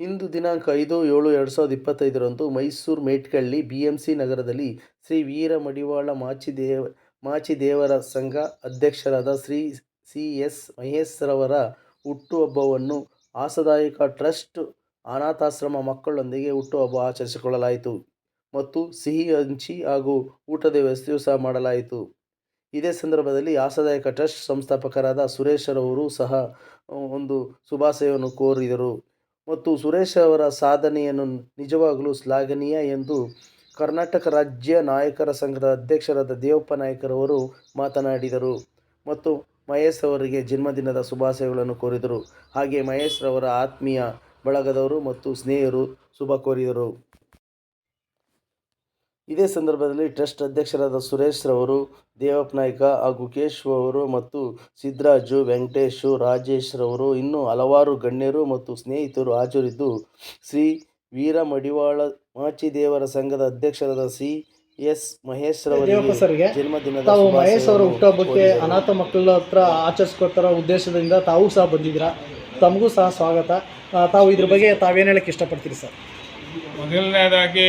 ಇಂದು ದಿನಾಂಕ ಐದು ಏಳು ಎರಡು ಸಾವಿರದ ಇಪ್ಪತ್ತೈದರಂದು Mysuru Metkalli B M C ನಗರದಲ್ಲಿ ಶ್ರೀ ವೀರ ಮಡಿವಾಳ ಮಾಚಿದೇವ, ಮಾಚಿದೇವರ ಸಂಘ ಅಧ್ಯಕ್ಷರಾದ ಶ್ರೀ ಸಿ ಎಸ್ ಮಹೇಶ್ರವರ ಹುಟ್ಟುಹಬ್ಬವನ್ನು ಆಸದಾಯಕ ಟ್ರಸ್ಟ್ ಅನಾಥಾಶ್ರಮ ಮಕ್ಕಳೊಂದಿಗೆ ಹುಟ್ಟುಹಬ್ಬ ಆಚರಿಸಿಕೊಳ್ಳಲಾಯಿತು ಮತ್ತು ಸಿಹಿ ಹಂಚಿ ಹಾಗೂ ಊಟದ ವ್ಯವಸ್ಥೆಯೂ ಸಹ ಮಾಡಲಾಯಿತು. ಇದೇ ಸಂದರ್ಭದಲ್ಲಿ ಆಸದಾಯಕ ಟ್ರಸ್ಟ್ ಸಂಸ್ಥಾಪಕರಾದ ಸುರೇಶರವರು ಸಹ ಒಂದು ಶುಭಾಶಯವನ್ನು ಕೋರಿದರು. ಮತ್ತು ಸುರೇಶ್ ಅವರ ಸಾಧನೆಯನ್ನು ನಿಜವಾಗಲೂ ಶ್ಲಾಘನೀಯ ಎಂದು ಕರ್ನಾಟಕ ರಾಜ್ಯ ನಾಯಕರ ಸಂಘದ ಅಧ್ಯಕ್ಷರಾದ ದೇವಪ್ಪ ನಾಯಕರವರು ಮಾತನಾಡಿದರು. ಮತ್ತು ಮಹೇಶ್ ಅವರಿಗೆ ಜನ್ಮದಿನದ ಶುಭಾಶಯಗಳನ್ನು ಕೋರಿದರು. ಹಾಗೆ ಮಹೇಶ್ ರವರ ಆತ್ಮೀಯ ಬಳಗದವರು ಮತ್ತು ಸ್ನೇಹಿತರು ಶುಭ ಕೋರಿದರು. ಇದೇ ಸಂದರ್ಭದಲ್ಲಿ ಟ್ರಸ್ಟ್ ಅಧ್ಯಕ್ಷರಾದ ಸುರೇಶ್ ರವರು ದೇವಪ್ಪ ನಾಯ್ಕ ಹಾಗೂ ಕೇಶ್ ಅವರು ಮತ್ತು ಸಿದ್ದರಾಜು ವೆಂಕಟೇಶು ರಾಜೇಶ್ ರವರು ಇನ್ನೂ ಹಲವಾರು ಗಣ್ಯರು ಮತ್ತು ಸ್ನೇಹಿತರು ಹಾಜರಿದ್ದು ಶ್ರೀ ವೀರ ಮಡಿವಾಳ ಮಾಚಿದೇವರ ಸಂಘದ ಅಧ್ಯಕ್ಷರಾದ ಸಿ ಎಸ್ ಮಹೇಶ್ ರವರಿಗೆ ಜನ್ಮದಿನದ ತಾವು ಮಹೇಶ್ ಅವರ ಹುಟ್ಟುಹಬ್ಬಕ್ಕೆ ಅನಾಥ ಮಕ್ಕಳ ಹತ್ರ ಆಚರಿಸ್ಕೊಳ್ತಾರೋ ಉದ್ದೇಶದಿಂದ ತಾವು ಸಹ ಬಂದಿದ್ದೀರಾ? ತಮಗೂ ಸಹ ಸ್ವಾಗತ. ತಾವು ಇದ್ರ ಬಗ್ಗೆ ತಾವೇನು ಹೇಳಕ್ಕೆ ಇಷ್ಟಪಡ್ತೀರಿ ಸರ್? ಮೊದಲನೇದಾಗಿ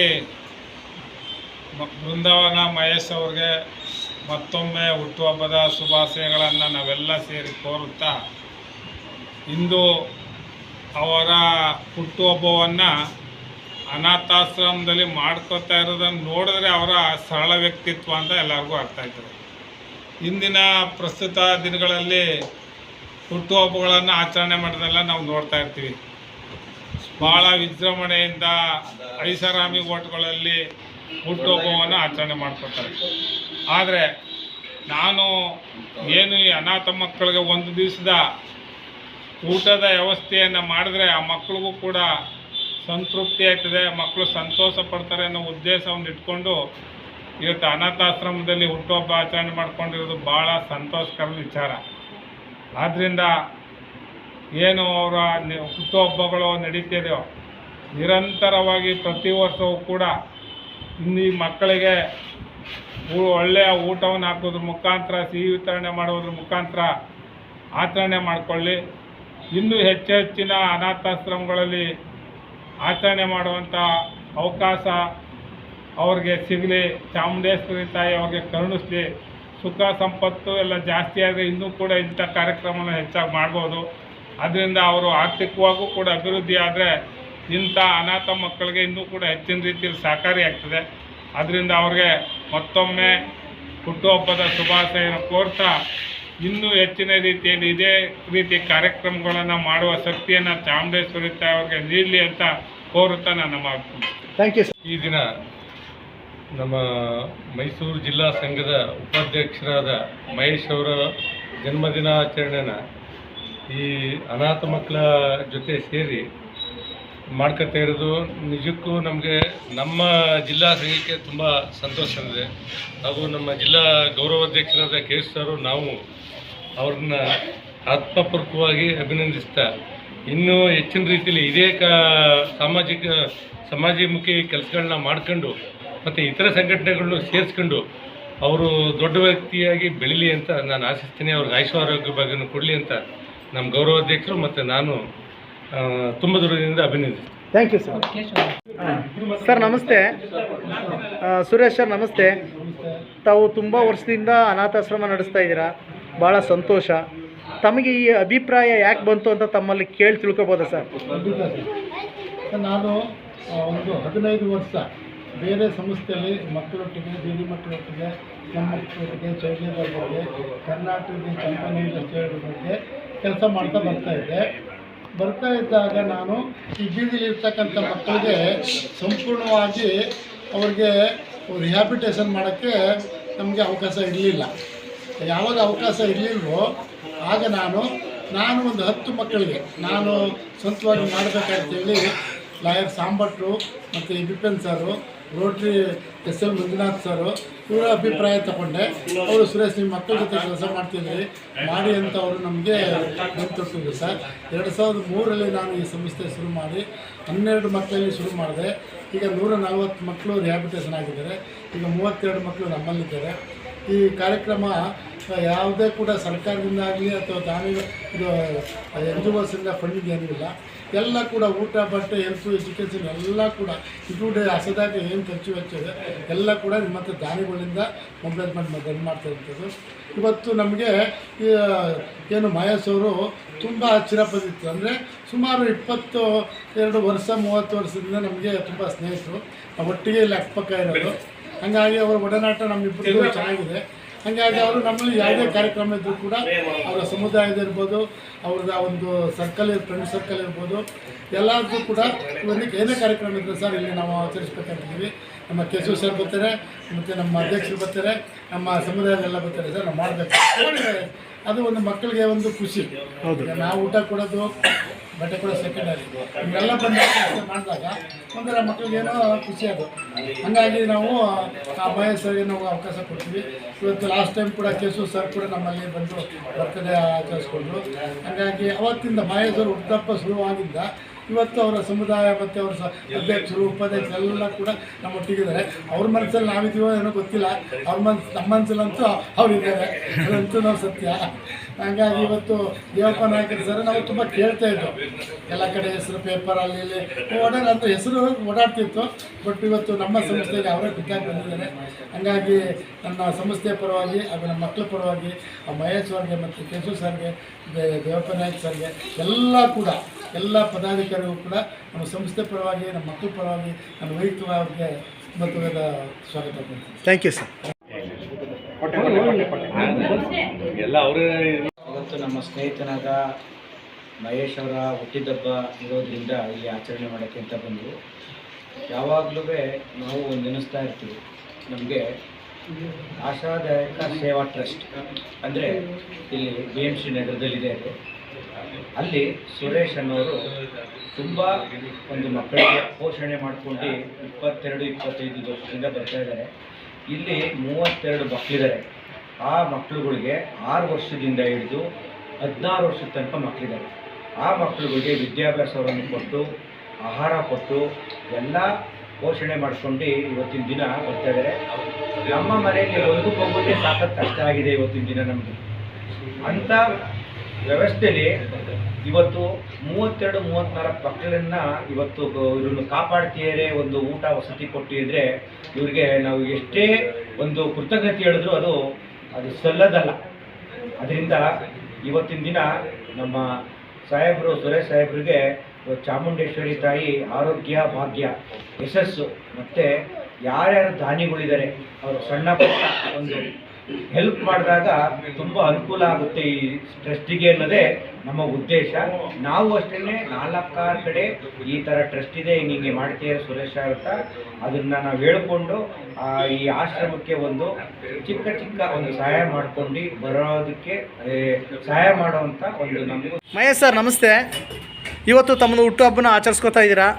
ಬೃಂದಾವನ ಮಹೇಶ್ ಅವ್ರಿಗೆ ಮತ್ತೊಮ್ಮೆ ಹುಟ್ಟುಹಬ್ಬದ ಶುಭಾಶಯಗಳನ್ನು ನಾವೆಲ್ಲ ಸೇರಿ ಕೋರುತ್ತಾ, ಇಂದು ಅವರ ಹುಟ್ಟುಹಬ್ಬವನ್ನು ಅನಾಥಾಶ್ರಮದಲ್ಲಿ ಮಾಡ್ಕೋತಾ ಇರೋದನ್ನು ನೋಡಿದ್ರೆ ಅವರ ಸರಳ ವ್ಯಕ್ತಿತ್ವ ಅಂತ ಎಲ್ಲರಿಗೂ ಅರ್ಥ ಆಯ್ತದೆ. ಇಂದಿನ ಪ್ರಸ್ತುತ ದಿನಗಳಲ್ಲಿ ಹುಟ್ಟುಹಬ್ಬಗಳನ್ನು ಆಚರಣೆ ಮಾಡೋದೆಲ್ಲ ನಾವು ನೋಡ್ತಾ ಇರ್ತೀವಿ. ಭಾಳ ವಿಜೃಂಭಣೆಯಿಂದ ಐಷಾರಾಮಿ ಓಟ್ಗಳಲ್ಲಿ ಹುಟ್ಟುಹಬ್ಬವನ್ನು ಆಚರಣೆ ಮಾಡ್ಕೊತಾರೆ ಆದರೆ ನಾನು ಏನು ಈ ಅನಾಥ ಮಕ್ಕಳಿಗೆ ಒಂದು ದಿವಸದ ಊಟದ ವ್ಯವಸ್ಥೆಯನ್ನು ಮಾಡಿದ್ರೆ ಆ ಮಕ್ಕಳಿಗೂ ಕೂಡ ಸಂತೃಪ್ತಿ ಆಯ್ತದೆ ಮಕ್ಕಳು ಸಂತೋಷ ಪಡ್ತಾರೆ ಅನ್ನೋ ಉದ್ದೇಶವನ್ನು ಇಟ್ಕೊಂಡು ಇವತ್ತು ಅನಾಥಾಶ್ರಮದಲ್ಲಿ ಹುಟ್ಟುಹಬ್ಬ ಆಚರಣೆ ಮಾಡ್ಕೊಂಡಿರೋದು ಭಾಳ ಸಂತೋಷಕರ ವಿಚಾರ. ಆದ್ದರಿಂದ ಏನು ಅವರ ಹುಟ್ಟುಹಬ್ಬಗಳು ನಡೀತಿದೆಯೋ ನಿರಂತರವಾಗಿ ಪ್ರತಿ ವರ್ಷವೂ ಕೂಡ ಈ ಮಕ್ಕಳಿಗೆ ಒಳ್ಳೆಯ ಊಟವನ್ನು ಹಾಕೋದ್ರ ಮುಖಾಂತರ, ಸಿಹಿ ವಿತರಣೆ ಮಾಡೋದ್ರ ಮುಖಾಂತರ ಆಚರಣೆ ಮಾಡಿಕೊಳ್ಳಿ. ಇನ್ನೂ ಹೆಚ್ಚು ಹೆಚ್ಚಿನ ಅನಾಥಾಶ್ರಮಗಳಲ್ಲಿ ಆಚರಣೆ ಮಾಡುವಂಥ ಅವಕಾಶ ಅವ್ರಿಗೆ ಸಿಗಲಿ. ಚಾಮುಂಡೇಶ್ವರಿ ತಾಯಿ ಅವ್ರಿಗೆ ಕರುಣಿಸ್ಲಿ. ಸುಖ, ಸಂಪತ್ತು ಎಲ್ಲ ಜಾಸ್ತಿ ಆದರೆ ಇನ್ನೂ ಕೂಡ ಇಂಥ ಕಾರ್ಯಕ್ರಮನ ಹೆಚ್ಚಾಗಿ ಮಾಡ್ಬೋದು. ಅದರಿಂದ ಅವರು ಆರ್ಥಿಕವಾಗೂ ಕೂಡ ಅಭಿವೃದ್ಧಿ ಆದರೆ ಇಂಥ ಅನಾಥ ಮಕ್ಕಳಿಗೆ ಇನ್ನೂ ಕೂಡ ಹೆಚ್ಚಿನ ರೀತಿಯಲ್ಲಿ ಸಹಕಾರಿಯಾಗ್ತದೆ ಅದರಿಂದ ಅವ್ರಿಗೆ ಮತ್ತೊಮ್ಮೆ ಹುಟ್ಟುಹಬ್ಬದ ಶುಭಾಶಯನ ಕೋರ್ತಾ ಇನ್ನೂ ಹೆಚ್ಚಿನ ರೀತಿಯಲ್ಲಿ ಇದೇ ರೀತಿ ಕಾರ್ಯಕ್ರಮಗಳನ್ನು ಮಾಡುವ ಶಕ್ತಿಯನ್ನು ಚಾಮುಂಡೇಶ್ವರಿ ತಾಯಿ ಅವ್ರಿಗೆ ನೀಡಲಿ ಅಂತ ಕೋರುತ್ತಾ ನಾನು ಮಾತು ಥ್ಯಾಂಕ್ ಯು ಸರ್ ಈ ದಿನ ನಮ್ಮ ಮೈಸೂರು ಜಿಲ್ಲಾ ಸಂಘದ ಉಪಾಧ್ಯಕ್ಷರಾದ ಮಹೇಶ್ ಅವರ ಜನ್ಮದಿನಾಚರಣೆನ ಈ ಅನಾಥ ಮಕ್ಕಳ ಜೊತೆ ಸೇರಿ ಮಾಡ್ಕೊತಾ ಇರೋದು ನಿಜಕ್ಕೂ ನಮಗೆ ನಮ್ಮ ಜಿಲ್ಲಾ ಸಂಘಕ್ಕೆ ತುಂಬ ಸಂತೋಷ ಇದೆ ಹಾಗೂ ನಮ್ಮ ಜಿಲ್ಲಾ ಗೌರವಾಧ್ಯಕ್ಷರಾದ ಕೆ ಎಸ್ ಅವರು ನಾವು ಅವ್ರನ್ನ ಆತ್ಮಪೂರ್ವಕವಾಗಿ ಅಭಿನಂದಿಸ್ತಾ, ಇನ್ನೂ ಹೆಚ್ಚಿನ ರೀತಿಯಲ್ಲಿ ಇದೇ ಕಾ ಸಾಮಾಜಿಕ ಸಮಾಜಮುಖಿ ಕೆಲಸಗಳನ್ನ ಮಾಡ್ಕೊಂಡು ಮತ್ತು ಇತರ ಸಂಘಟನೆಗಳನ್ನು ಸೇರಿಸ್ಕೊಂಡು ಅವರು ದೊಡ್ಡ ವ್ಯಕ್ತಿಯಾಗಿ ಬೆಳೀಲಿ ಅಂತ ನಾನು ಆಶಿಸ್ತೀನಿ. ಅವ್ರಿಗೆ ಆಯುಷ ಆರೋಗ್ಯ ಭಾಗ್ಯನ ಕೊಡಲಿ ಅಂತ ನಮ್ಮ ಗೌರವಾಧ್ಯಕ್ಷರು ಮತ್ತು ನಾನು ತುಂಬ ದೂರದಿಂದ ಅಭಿನಂದಿಸಿ ಥ್ಯಾಂಕ್ ಯು ಸರ್ ಸರ್ ನಮಸ್ತೆ. ಸುರೇಶ್ ಸರ್ ನಮಸ್ತೆ. ತಾವು ತುಂಬ ವರ್ಷದಿಂದ ಅನಾಥಾಶ್ರಮ ನಡೆಸ್ತಾ ಇದ್ದೀರಾ? ಭಾಳ ಸಂತೋಷ. ತಮಗೆ ಈ ಅಭಿಪ್ರಾಯ ಯಾಕೆ ಬಂತು ಅಂತ ತಮ್ಮಲ್ಲಿ ಕೇಳಿ ತಿಳ್ಕೊಬೋದಾ ಸರ್ ನಾನು ಒಂದು ಹದಿನೈದು ವರ್ಷ ಬೇರೆ ಸಂಸ್ಥೆಯಲ್ಲಿ ಮಕ್ಕಳೊಟ್ಟಿಗೆ ಬೀದಿ ಮಕ್ಕಳೊಟ್ಟಿಗೆ ನಮ್ಮ ಮಕ್ಕಳೊಟ್ಟಿಗೆ ಚೈಲ್ಡ್ ಬಗ್ಗೆ ಕರ್ನಾಟಕದ ಕಂಪನಿ ಇಂಡಸ್ಟ್ರಿಯಲ್ ಬಗ್ಗೆ ಕೆಲಸ ಮಾಡ್ತಾ ಬರ್ತಾ ಇದ್ದೆ. ಬರ್ತಾ ಇದ್ದಾಗ ನಾನು ಈ ಬೀದಿಲಿ ಇರ್ತಕ್ಕಂಥ ಮಕ್ಕಳಿಗೆ ಸಂಪೂರ್ಣವಾಗಿ ಅವ್ರಿಗೆ ರಿಹ್ಯಾಬಿಟೇಷನ್ ಮಾಡೋಕ್ಕೆ ನಮಗೆ ಅವಕಾಶ ಇರಲಿಲ್ಲ. ಯಾವಾಗ ಅವಕಾಶ ಇರಲಿಲ್ವೋ ಆಗ ನಾನು ನಾನು ಒಂದು ಹತ್ತು ಮಕ್ಕಳಿಗೆ ನಾನು ಸ್ವಂತವಾಗಿ ಮಾಡಬೇಕಂತೇಳಿ ಲಾಯರ್ ಸಾಂಭಟ್ರು ಮತ್ತು Bipin sir rotary S L Manjunath sir ಇವರ ಅಭಿಪ್ರಾಯ ತಗೊಂಡೆ. ಅವರು ಸುರೇಶ್ ನಿಮ್ಮ ಮಕ್ಕಳ ಜೊತೆ ಕೆಲಸ ಮಾಡ್ತಿದ್ರಿ. ಮಾಡಿ ಅಂತ ಅವರು ನಮಗೆ ಬಂತೊಟ್ಟಿದ್ರು ಸರ್. ಎರಡು ಸಾವಿರದ ಮೂರರಲ್ಲಿ ನಾನು ಈ ಸಂಸ್ಥೆ ಶುರು ಮಾಡಿ, ಹನ್ನೆರಡು ಮಕ್ಕಳಲ್ಲಿ ಶುರು ಮಾಡಿದೆ. ಈಗ ನೂರ ನಲವತ್ತು ಮಕ್ಕಳು ರಿಹ್ಯಾಬಿಟೇಷನ್ ಆಗಿದ್ದಾರೆ. ಈಗ ಮೂವತ್ತೆರಡು ಮಕ್ಕಳು ನಮ್ಮಲ್ಲಿದ್ದಾರೆ. ಈ ಕಾರ್ಯಕ್ರಮ ಯಾವುದೇ ಕೂಡ ಸರ್ಕಾರದಿಂದ ಆಗಲಿ ಅಥವಾ ದಾನಿ ಇದು ಎನ್ ಜಿ ಓಸಿಂದ ಫಂಡಿಂಗ್ ಏನಿಲ್ಲ ಎಲ್ಲ ಕೂಡ ಊಟ ಬಟ್ಟೆ ಹೆಲ್ತು ಎಜುಕೇಷನ್ ಎಲ್ಲ ಕೂಡ ಇನ್ಕ್ಲೂಡ್ ಹಸದಾಗ ಏನು ಖರ್ಚು ವೆಚ್ಚ ಎಲ್ಲ ಕೂಡ ನಿಮ್ಮ ಹತ್ರ ದಾನಿಗಳಿಂದ ಮೊಬೈಲ್ಮೆಂಟ್ ಇದು ಮಾಡ್ತಾ ಇರ್ತದ್ದು ಇವತ್ತು ನಮಗೆ ಏನು ಮಹೇಶ್ ಅವರು ತುಂಬ ಚಿರಪದಿತ್ತು ಅಂದರೆ ಸುಮಾರು ಇಪ್ಪತ್ತು ಎರಡು ವರ್ಷ ಮೂವತ್ತು ವರ್ಷದಿಂದ ನಮಗೆ ತುಂಬ ಸ್ನೇಹಿತರು. ಒಟ್ಟಿಗೆ ಇಲ್ಲಿ ಅಕ್ಕಪಕ್ಕ ಇರೋದು. ಹಾಗಾಗಿ ಅವರ ಒಡನಾಟ ನಮ್ಮಿಬ್ಬರಿಗೂ ಚೆನ್ನಾಗಿದೆ. ಹಾಗಾಗಿ ಅವರು ನಮ್ಮಲ್ಲಿ ಯಾವುದೇ ಕಾರ್ಯಕ್ರಮ ಇದ್ದರೂ ಕೂಡ ಅವರ ಸಮುದಾಯದ ಇರ್ಬೋದು ಅವ್ರದ ಒಂದು ಸರ್ಕಲ್ ಫ್ರೆಂಡ್ ಸರ್ಕಲ್ ಇರ್ಬೋದು ಎಲ್ಲರಿಗೂ ಕೂಡ ಇವರಿಗೆ ಏನೇ ಕಾರ್ಯಕ್ರಮ ಇದ್ದರೂ ಸರ್ ಇಲ್ಲಿ ನಾವು ಆಚರಿಸ್ಬೇಕಾಗಿದ್ದೀವಿ ನಮ್ಮ ಕೇಶವ ಸರ್ ಬರ್ತಾರೆ ಮತ್ತು ನಮ್ಮ ಅಧ್ಯಕ್ಷರು ಬರ್ತಾರೆ ನಮ್ಮ ಸಮುದಾಯದೆಲ್ಲ ಬರ್ತಾರೆ ಸರ್ ನಾವು ಮಾಡಬೇಕು. ಅದು ಒಂದು ಮಕ್ಕಳಿಗೆ ಒಂದು ಖುಷಿ. ಹೌದು. ನಾವು ಊಟ ಕೊಡೋದು ಬಟ್ಟೆ ಕೂಡ ಸೆಕೆಂಡರಿ ಇವೆಲ್ಲ ಬಂದಾಗ ಮಾಡಿದಾಗ ಒಂಥರ ಮಕ್ಕಳಿಗೇನೋ ಖುಷಿ ಅದು. ಹಂಗಾಗಿ ನಾವು ಆ ಮಹೇಶ್ ಸರ್ಗೆ ನಾವು ಅವಕಾಶ ಕೊಡ್ತೀವಿ. ಇವತ್ತು ಲಾಸ್ಟ್ ಟೈಮ್ ಕೂಡ ಕೇಸು ಸರ್ ಕೂಡ ನಮ್ಮಲ್ಲಿ ಬಂದು ಬರ್ತದೆ ಆಚರಿಸ್ಕೊಂಡ್ರು. ಹಾಗಾಗಿ ಅವತ್ತಿಂದ ಬಾಯಸರು ಹುಟ್ಟಪ್ಪ ಶುರುವಾಗಿದ್ದ ಇವತ್ತು ಅವರ ಸಮುದಾಯ ಮತ್ತು ಅವರ ಅಧ್ಯಕ್ಷರು, ಉಪಾಧ್ಯಕ್ಷರು ಎಲ್ಲ ಕೂಡ ನಮ್ಮೊಟ್ಟಿಗಿದ್ದಾರೆ ಅವ್ರ ಮನಸ್ಸಲ್ಲಿ ನಾವಿದ್ದೀವೋ ಏನೋ ಗೊತ್ತಿಲ್ಲ. ಅವ್ರ ಮನ್ಸು ನಮ್ಮ ಮನಸ್ಸಲ್ಲಂತೂ ಅವರಿದ್ದಾರೆ. ಅದಂತೂ ನಾವು ಸತ್ಯ. ಹಾಗಾಗಿ ಇವತ್ತು ದೇವಪ್ಪ ನಾಯಕರು ಸರ್ ನಾವು ತುಂಬ ಕೇಳ್ತಾ ಇದ್ದೋ. ಎಲ್ಲ ಕಡೆ ಹೆಸರು ಪೇಪರಲ್ಲಿ ಇಲ್ಲಿ. ಓಡಾಡ ಅಂತ ಹೆಸರು ಓಡಾಡ್ತಿತ್ತು ಬಟ್ ಇವತ್ತು ನಮ್ಮ ಸಂಸ್ಥೆಗೆ ಅವರೇ ಬಿದ್ದಾಗಿ ಬಂದಿದ್ದಾರೆ. ಹಾಗಾಗಿ ನನ್ನ ಸಂಸ್ಥೆಯ ಪರವಾಗಿ ಹಾಗೂ ನಮ್ಮ ಮಕ್ಕಳ ಪರವಾಗಿ ಆ ಮಹೇಶ್ ಅವ್ರಿಗೆ ಮತ್ತು ಕೇಶವ್ ಸರ್ಗೆ ದೇವಪ್ಪ ನಾಯಕ್ ಸರ್ಗೆ ಎಲ್ಲ ಕೂಡ ಎಲ್ಲ ಪದಾಧಿಕಾರಿಗಳು ಕೂಡ ನಮ್ಮ ಸಂಸ್ಥೆ ಪರವಾಗಿ ನಮ್ಮ ಮಕ್ಕಳ ಪರವಾಗಿ ನನ್ನ ವೈಯಕ್ತಿಕವಾಗಿ ಮತ್ತು ಸ್ವಾಗತ ಥ್ಯಾಂಕ್ ಯು ಸರ್ ಎಲ್ಲ ಅವರೇ ನಮ್ಮ ಸ್ನೇಹಿತನಾದ ಮಹೇಶ್ ಅವರ ಹುಟ್ಟಿದಬ್ಬ ಇರೋದ್ರಿಂದ ಇಲ್ಲಿ ಆಚರಣೆ ಮಾಡೋಕ್ಕೆ ಅಂತ ಬಂದರು ಯಾವಾಗಲೂ ನಾವು ಒಂದು ನೆನೆಸ್ತಾ ಇರ್ತೀವಿ. ನಮಗೆ ಆಶಾದಾಯಕ ಸೇವಾ ಟ್ರಸ್ಟ್ ಅಂದರೆ ಇಲ್ಲಿ ಬಿ ಎಂ ಸಿ ನಗರದಲ್ಲಿದೆ ಅದು. ಅಲ್ಲಿ ಸುರೇಶ್ ಅನ್ನೋರು ತುಂಬ ಒಂದು ಮಕ್ಕಳಿಗೆ ಪೋಷಣೆ ಮಾಡಿಕೊಂಡು ಇಪ್ಪತ್ತೆರಡು, ಇಪ್ಪತ್ತೈದು ವರ್ಷದಿಂದ ಬರ್ತಾ ಇದ್ದಾರೆ. ಇಲ್ಲಿ ಮೂವತ್ತೆರಡು ಮಕ್ಕಳಿದ್ದಾರೆ. ಆ ಮಕ್ಕಳುಗಳಿಗೆ ಆರು ವರ್ಷದಿಂದ ಹಿಡಿದು ಹದಿನಾರು ವರ್ಷದ ತನಕ ಮಕ್ಕಳಿದ್ದಾರೆ. ಆ ಮಕ್ಕಳುಗಳಿಗೆ ವಿದ್ಯಾಭ್ಯಾಸವನ್ನು ಕೊಟ್ಟು, ಆಹಾರ ಕೊಟ್ಟು, ಎಲ್ಲ ಪೋಷಣೆ ಮಾಡಿಕೊಂಡು ಇವತ್ತಿನ ದಿನ ಬರ್ತಾ ಇದ್ದಾರೆ. ನಮ್ಮ ಮನೆಯಲ್ಲಿ ಒಂದು ಮಗುಗೆ ಸಾಕಷ್ಟು ಕಷ್ಟ ಆಗಿದೆ ಇವತ್ತಿನ ದಿನ ನಮಗೆ ಅಂಥ ವ್ಯವಸ್ಥೆಯಲ್ಲಿ ಇವತ್ತು ಮೂವತ್ತೆರಡು ಮೂವತ್ತ್ನಾಲ್ಕು ಮಕ್ಕಳನ್ನ ಇವತ್ತು ಇವ್ರನ್ನ ಕಾಪಾಡ್ತಿದ್ದಾರೆ. ಒಂದು ಊಟ ವಸತಿ ಕೊಟ್ಟಿದ್ರೆ ಇವ್ರಿಗೆ ನಾವು ಎಷ್ಟೇ ಒಂದು ಕೃತಜ್ಞತೆ ಹೇಳಿದ್ರು ಅದು ಅದು ಸಲ್ಲದಲ್ಲ. ಅದರಿಂದ ಇವತ್ತಿನ ದಿನ ನಮ್ಮ ಸಾಹೇಬರು, ಸುರೇಶ್ ಸಾಹೇಬ್ರಿಗೆ ಚಾಮುಂಡೇಶ್ವರಿ ತಾಯಿ ಆರೋಗ್ಯ, ಭಾಗ್ಯ, ಯಶಸ್ಸು, ಮತ್ತು ಯಾರ್ಯಾರು ದಾನಿಗಳಿದ್ದಾರೆ, ಅವರು ಸಣ್ಣ ಪುಟ್ಟ ಒಂದು ಹೆಲ್ಪ್ ಮಾಡಿದಾಗ ತುಂಬ ಅನುಕೂಲ ಆಗುತ್ತೆ ಈ ಟ್ರಸ್ಟಿಗೆ ಅನ್ನೋದೇ ನಮ್ಮ ಉದ್ದೇಶ. ನಾವು ಅಷ್ಟೇ ನಾಲ್ಕಾರು ಕಡೆ ಈ ಥರ ಟ್ರಸ್ಟ್ ಇದೆ ಹಿಂಗೆ ಮಾಡ್ತೀಯ ಸುರೇಶ ಅಂತ ಅದನ್ನು ನಾವು ಹೇಳ್ಕೊಂಡು ಈ ಆಶ್ರಮಕ್ಕೆ ಒಂದು ಚಿಕ್ಕ ಚಿಕ್ಕ ಒಂದು ಸಹಾಯ ಮಾಡ್ಕೊಂಡು ಬರೋದಕ್ಕೆ ಸಹಾಯ ಮಾಡುವಂಥ ಒಂದು ನಮಗೂ ಮಹೇಶ್ ಸರ್, ನಮಸ್ತೆ. ಇವತ್ತು ತಮ್ಮದು ಹುಟ್ಟುಹಬ್ಬನ ಆಚರಿಸ್ಕೊತಾ ಇದ್ದೀರಾ?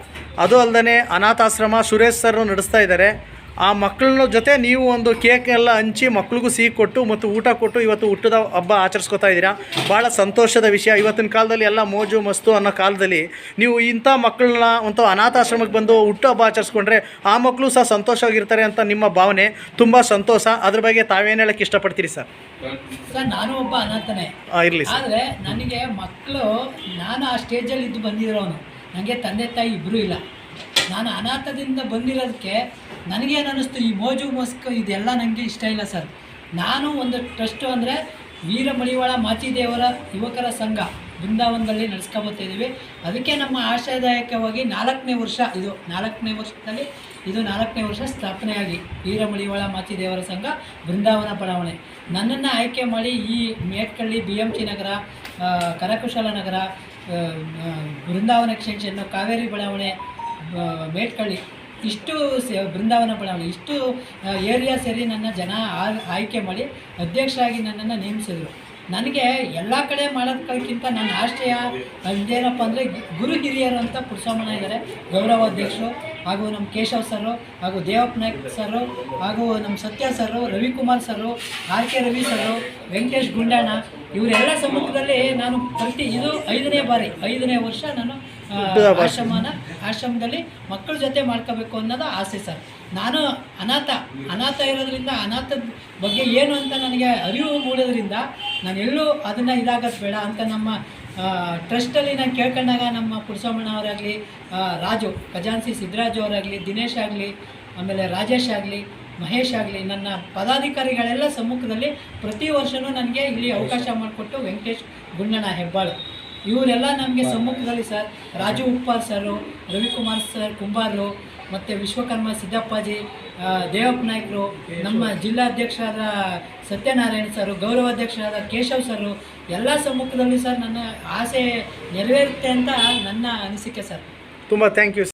ಅದು ಅಲ್ಲದೆ ಅನಾಥಾಶ್ರಮ ಸುರೇಶ್ ಸರ್ ನಡೆಸ್ತಾ ಇದ್ದಾರೆ. ಆ ಮಕ್ಕಳನ್ನ ಜೊತೆ ನೀವು ಒಂದು ಕೇಕ್ ಎಲ್ಲ ಹಂಚಿ ಮಕ್ಳಿಗೂ ಸಿಹಿ ಕೊಟ್ಟು ಮತ್ತು ಊಟ ಕೊಟ್ಟು ಇವತ್ತು ಹುಟ್ಟದ ಹಬ್ಬ ಆಚರಿಸ್ಕೊತಾ ಇದ್ದೀರಾ? ಭಾಳ ಸಂತೋಷದ ವಿಷಯ. ಇವತ್ತಿನ ಕಾಲದಲ್ಲಿ ಎಲ್ಲ ಮೋಜು ಮಸ್ತು ಅನ್ನೋ ಕಾಲದಲ್ಲಿ ನೀವು ಇಂಥ ಮಕ್ಕಳನ್ನ ಒಂದು ಅನಾಥಾಶ್ರಮಕ್ಕೆ ಬಂದು ಹುಟ್ಟು ಹಬ್ಬ ಆಚರಿಸ್ಕೊಂಡ್ರೆ ಆ ಮಕ್ಕಳು ಸಹ ಸಂತೋಷವಾಗಿರ್ತಾರೆ ಅಂತ ನಿಮ್ಮ ಭಾವನೆ. ತುಂಬ ಸಂತೋಷ. ಅದ್ರ ಬಗ್ಗೆ ತಾವೇನು ಹೇಳಕ್ಕೆ ಇಷ್ಟಪಡ್ತೀರಿ ಸರ್? ಸರ್ ನಾನು ಒಬ್ಬ ಅನಾಥನೇ. ಇರಲಿ ಸರ್. ಆದರೆ ನನಗೆ ಮಕ್ಕಳು ನಾನು ಆ ಸ್ಟೇಜಲ್ಲಿ ಇದ್ದು ಬಂದಿರೋನು. ನನಗೆ ತಂದೆ ತಾಯಿ ಇಬ್ಬರೂ ಇಲ್ಲ. ನಾನು ಅನಾಥದಿಂದ ಬಂದಿರೋದಕ್ಕೆ ನನಗೇನು ಅನ್ನಿಸ್ತು ಈ ಮೋಜು, ಮೋಸ್ಕ ಇದೆಲ್ಲ ನನಗೆ ಇಷ್ಟ ಇಲ್ಲ ಸರ್. ನಾನು ಒಂದು ಟ್ರಸ್ಟು ಅಂದರೆ ವೀರ ಮಳಿವಾಳ ಮಾಚಿದೇವರ ಯುವಕರ ಸಂಘ ಬೃಂದಾವನದಲ್ಲಿ ಇದ್ದೀವಿ. ಅದಕ್ಕೆ ನಮ್ಮ ಆಶಯದಾಯಕವಾಗಿ ನಾಲ್ಕನೇ ವರ್ಷ ಇದು, ನಾಲ್ಕನೇ ವರ್ಷದಲ್ಲಿ ಇದು ನಾಲ್ಕನೇ ವರ್ಷ ಸ್ಥಾಪನೆಯಾಗಿ ವೀರ ಮಳಿವಾಳ ಮಾಚಿದೇವರ ಸಂಘ ಬೃಂದಾವನ ಬಡಾವಣೆ. ನನ್ನನ್ನು ಆಯ್ಕೆ ಮಾಡಿ ಈ ಮೇಟ್ಕಳ್ಳಿ ಬಿ ಎಂ ಸಿ ನಗರ ಕರಕುಶಲ ನಗರ ಬೃಂದಾವನ ಎಕ್ಸ್ಟೆನ್ಷನ್ನು ಕಾವೇರಿ ಬಡಾವಣೆ ಮೇಟ್ಕಳ್ಳಿ ಇಷ್ಟು ಬೃಂದಾವನ ಬಡಾವಣೆ ಇಷ್ಟು ಏರಿಯಾ ಸೇರಿ ನನ್ನ ಜನ ಆಯ್ಕೆ ಮಾಡಿ ಅಧ್ಯಕ್ಷರಾಗಿ ನನ್ನನ್ನು ನೇಮಿಸಿದರು ನನಗೆ ಎಲ್ಲ ಕಡೆ ಮಾಡೋದಕ್ಕಿಂತ ನನ್ನ ಆಶ್ರಯ ಏನಪ್ಪ ಅಂದರೆ ಗುರು ಹಿರಿಯರು ಅಂತ ಪುರುಷಮ್ಮನ ಇದ್ದಾರೆ ಗೌರವಾಧ್ಯಕ್ಷರು ಹಾಗೂ ನಮ್ಮ ಕೇಶವ್ ಸರು, ಹಾಗೂ ದೇವಪ್ಪ ನಾಯ್ಕ್ ಸರು, ಹಾಗೂ ನಮ್ಮ Satya sir, Ravikumar sir, R K Ravi sir, Venkatesh Gundanna, ಇವರೆಲ್ಲ ಸಮ್ಮುಖದಲ್ಲಿ ನಾನು ಪ್ರತಿ ಇದು ಐದನೇ ಬಾರಿ, ಐದನೇ ವರ್ಷ ನಾನು. ಆಶ್ರಮನ ಆಶ್ರಮದಲ್ಲಿ ಮಕ್ಕಳ ಜೊತೆ ಮಾಡ್ಕೋಬೇಕು ಅನ್ನೋದು ಆಸೆ ಸರ್. ನಾನು ಅನಾಥ ಅನಾಥ ಇರೋದ್ರಿಂದ ಅನಾಥದ ಬಗ್ಗೆ ಏನು ಅಂತ ನನಗೆ ಅರಿವು ಮೂಡೋದ್ರಿಂದ ನಾನು ಎಲ್ಲೂ ಅದನ್ನು ಇದಾಗೋದು ಬೇಡ ಅಂತ ನಮ್ಮ ಟ್ರಸ್ಟಲ್ಲಿ ನಾನು ಕೇಳ್ಕೊಂಡಾಗ ನಮ್ಮ ಪುರುಷಮ್ಮಣ್ಣ ಅವರಾಗಲಿ ರಾಜು ಖಜಾನ್ಸಿ ಸಿದ್ದರಾಜು ಅವರಾಗಲಿ, ದಿನೇಶ್ ಆಗಲಿ, ಆಮೇಲೆ ರಾಜೇಶ್ ಆಗಲಿ, ಮಹೇಶ್ ಆಗಲಿ, ನನ್ನ ಪದಾಧಿಕಾರಿಗಳೆಲ್ಲ ಸಮ್ಮುಖದಲ್ಲಿ ಪ್ರತಿ ವರ್ಷವೂ ನನಗೆ ಇಲ್ಲಿ ಅವಕಾಶ ಮಾಡಿಕೊಟ್ಟು ವೆಂಕಟೇಶ್ ಗುಂಡಣ್ಣ ಹೆಬ್ಬಾಳು. ಇವರೆಲ್ಲ ನಮಗೆ ಸಮ್ಮುಖದಲ್ಲಿ sir. Raju Uppar sir Ravikumar sir ಕುಂಬಾರರು ಮತ್ತು ವಿಶ್ವಕರ್ಮ ಸಿದ್ದಪ್ಪಾಜಿ ದೇವಪ್ಪ ನಾಯ್ಕರು ನಮ್ಮ ಜಿಲ್ಲಾಧ್ಯಕ್ಷರಾದ ಸತ್ಯನಾರಾಯಣ ಸರು ಗೌರವಾಧ್ಯಕ್ಷರಾದ ಕೇಶವ್ ಸರು ಎಲ್ಲ ಸಮ್ಮುಖದಲ್ಲಿ ಸರ್ ನನ್ನ ಆಸೆ ನೆರವೇರುತ್ತೆ ಅಂತ ನನ್ನ ಅನಿಸಿಕೆ ಸರ್. ತುಂಬ ಥ್ಯಾಂಕ್ ಯು